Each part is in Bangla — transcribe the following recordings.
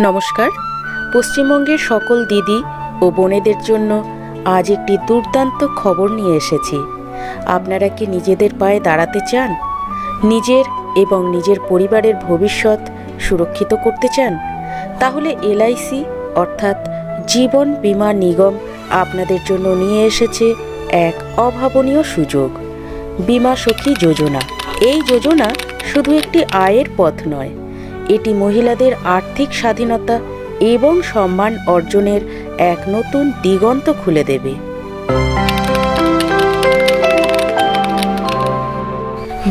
নমস্কার। পশ্চিমবঙ্গের সকল দিদি ও বোনেদের জন্য আজ একটি দুর্দান্ত খবর নিয়ে এসেছি। আপনারা কি নিজেদের পায়ে দাঁড়াতে চান? নিজের এবং নিজের পরিবারের ভবিষ্যৎ সুরক্ষিত করতে চান? তাহলে এলআইসি অর্থাৎ জীবন বীমা নিগম আপনাদের জন্য নিয়ে এসেছে এক অভাবনীয় সুযোগ। বীমা সখী যোজনা। এই যোজনা শুধু একটি আয়ের পথ নয় এটি মহিলাদের আর্থিক স্বাধীনতা এবং সম্মান অর্জনের এক নতুন দিগন্ত খুলে দেবে।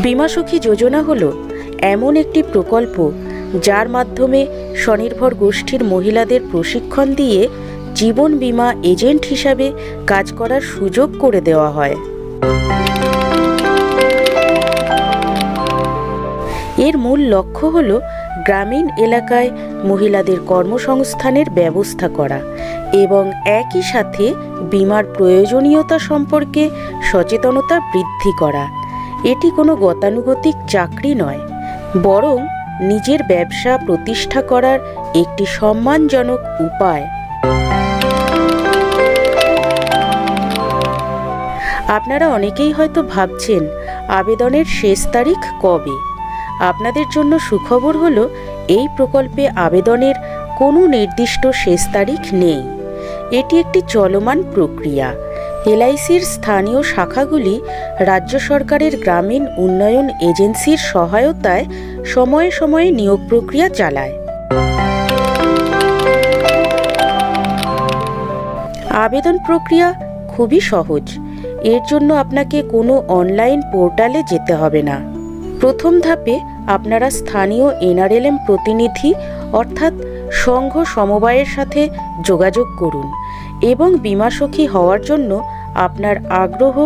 বীমাসখী যোজনা হল এমন একটি প্রকল্প যার মাধ্যমে স্বনির্ভর গোষ্ঠীর মহিলাদের প্রশিক্ষণ দিয়ে জীবন বীমা এজেন্ট হিসাবে কাজ করার সুযোগ করে দেওয়া হয়। এর মূল লক্ষ্য হল গ্রামীণ এলাকায় মহিলাদের কর্মসংস্থানের ব্যবস্থা করা এবং একই সাথে বীমার প্রয়োজনীয়তা সম্পর্কে সচেতনতা বৃদ্ধি করা। এটি কোনো গতানুগতিক চাকরি নয়, বরং নিজের ব্যবসা প্রতিষ্ঠা করার একটি সম্মানজনক উপায়। আপনারা অনেকেই হয়তো ভাবছেন, আবেদনের শেষ তারিখ কবে? আপনাদের জন্য সুখবর হলো, এই প্রকল্পে আবেদনের কোনো নির্দিষ্ট শেষ তারিখ নেই। এটি একটি চলমান প্রক্রিয়া। এলআইসির স্থানীয় শাখাগুলি রাজ্য সরকারের গ্রামীণ উন্নয়ন এজেন্সির সহায়তায় সময়ে সময়ে নিয়োগ প্রক্রিয়া চালায়। আবেদন প্রক্রিয়া খুবই সহজ। এর জন্য আপনাকে কোনো অনলাইন পোর্টালে যেতে হবে না। প্রথম ধাপে আপনারা স্থানীয় এনআরএলএম প্রতিনিধি অর্থাৎ সংঘ সমবায়ের সাথে যোগাযোগ করুন এবং বিমাসখী হওয়ার জন্য আপনার আগ্রহ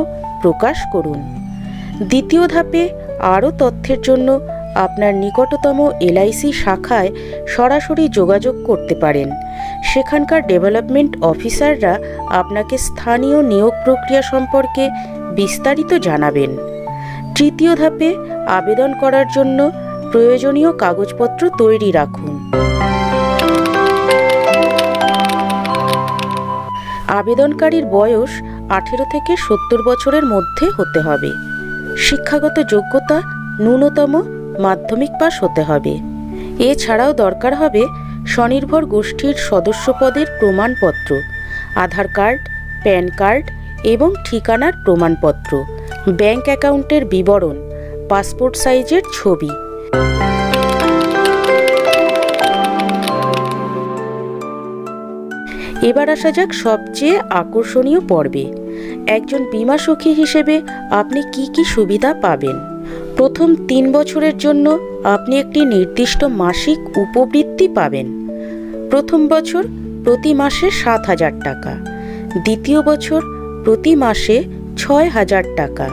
প্রকাশ করুন। দ্বিতীয় ধাপে আরও তথ্যের জন্য আপনার নিকটতম এলআইসি শাখায় সরাসরি যোগাযোগ করতে পারেন। সেখানকার ডেভেলপমেন্ট অফিসাররা আপনাকে স্থানীয় নিয়োগ প্রক্রিয়া সম্পর্কে বিস্তারিত জানাবেন। তৃতীয় ধাপে আবেদন করার জন্য প্রয়োজনীয় কাগজপত্র তৈরি রাখুন। আবেদনকারীর বয়স আঠেরো থেকে সত্তর বছরের মধ্যে হতে হবে। শিক্ষাগত যোগ্যতা ন্যূনতম মাধ্যমিক পাস হতে হবে। এছাড়াও দরকার হবে স্বনির্ভর গোষ্ঠীর সদস্যপদের প্রমাণপত্র, আধার কার্ড, প্যান কার্ড এবং ঠিকানার প্রমাণপত্র। ব্যাংক অ্যাকাউন্টের বিবরণ, পাসপোর্ট সাইজের ছবি। এবার আসা যাক সবচেয়ে আকর্ষণীয় পর্বে। একজন বিমা সখী হিসেবে আপনি কি কি সুবিধা পাবেন? প্রথম তিন বছরের জন্য আপনি একটি নির্দিষ্ট মাসিক উপবৃত্তি পাবেন। প্রথম বছর প্রতি মাসে সাত হাজার টাকা। দ্বিতীয় বছর প্রতি মাসে ছয় হাজার টাকা।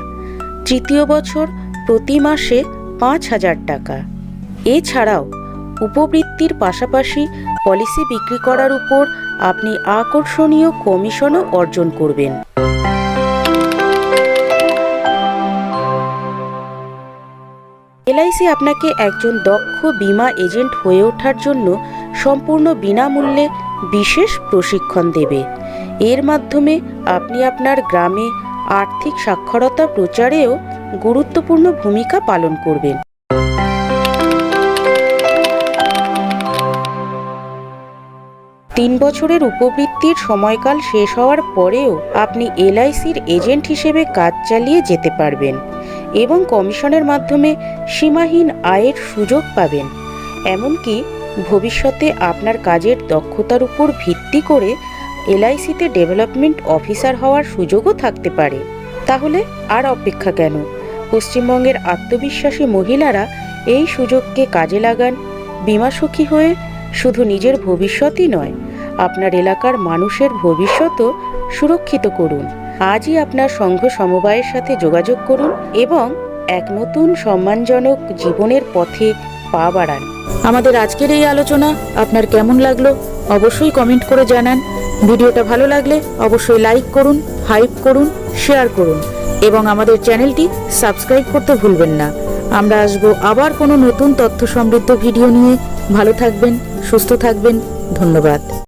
তৃতীয় বছর প্রতি মাসে পাঁচ হাজার টাকা। এছাড়াও, উপবৃত্তির পাশাপাশি পলিসি বিক্রি করার উপর আপনি আকর্ষণীয় কমিশনও অর্জন করবেন। এলআইসি আপনাকে একজন দক্ষ বিমা এজেন্ট হয়ে ওঠার জন্য সম্পূর্ণ বিনামূল্যে বিশেষ প্রশিক্ষণ দেবে। এর মাধ্যমে আপনি আপনার গ্রামে আর্থিক সাক্ষরতা প্রচারেও গুরুত্বপূর্ণ ভূমিকা পালন করবেন। তিন বছরের উপবৃত্তির সময়কাল শেষ হওয়ার পরেও আপনি এলআইসির এজেন্ট হিসেবে কাজ চালিয়ে যেতে পারবেন এবং কমিশনের মাধ্যমে সীমাহীন আয়ের সুযোগ পাবেন। এমনকি ভবিষ্যতে আপনার কাজের দক্ষতার উপর ভিত্তি করে এলআইসিতে ডেভেলপমেন্ট অফিসার হওয়ার সুযোগও থাকতে পারে। তাহলে আর অপেক্ষা কেন? পশ্চিমবঙ্গের আত্মবিশ্বাসী মহিলারা এই সুযোগকে কাজে লাগান। বিমাসখী হয়ে শুধু নিজের ভবিষ্যতই নয়, আপনার এলাকার মানুষের ভবিষ্যতও সুরক্ষিত করুন। আজই আপনার সংঘ সমবায়ের সাথে যোগাযোগ করুন এবং এক নতুন সম্মানজনক জীবনের পথে পা বাড়ান। আমাদের আজকের এই আলোচনা আপনার কেমন লাগল অবশ্যই কমেন্ট করে জানান। ভিডিওটা ভালো লাগলে অবশ্যই লাইক করুন হাইপ করুন শেয়ার করুন এবং আমাদের চ্যানেলটি সাবস্ক্রাইব করতে ভুলবেন না। আমরা আসব আবার কোনো নতুন তথ্য সমৃদ্ধ ভিডিও নিয়ে। ভালো থাকবেন, সুস্থ থাকবেন, ধন্যবাদ।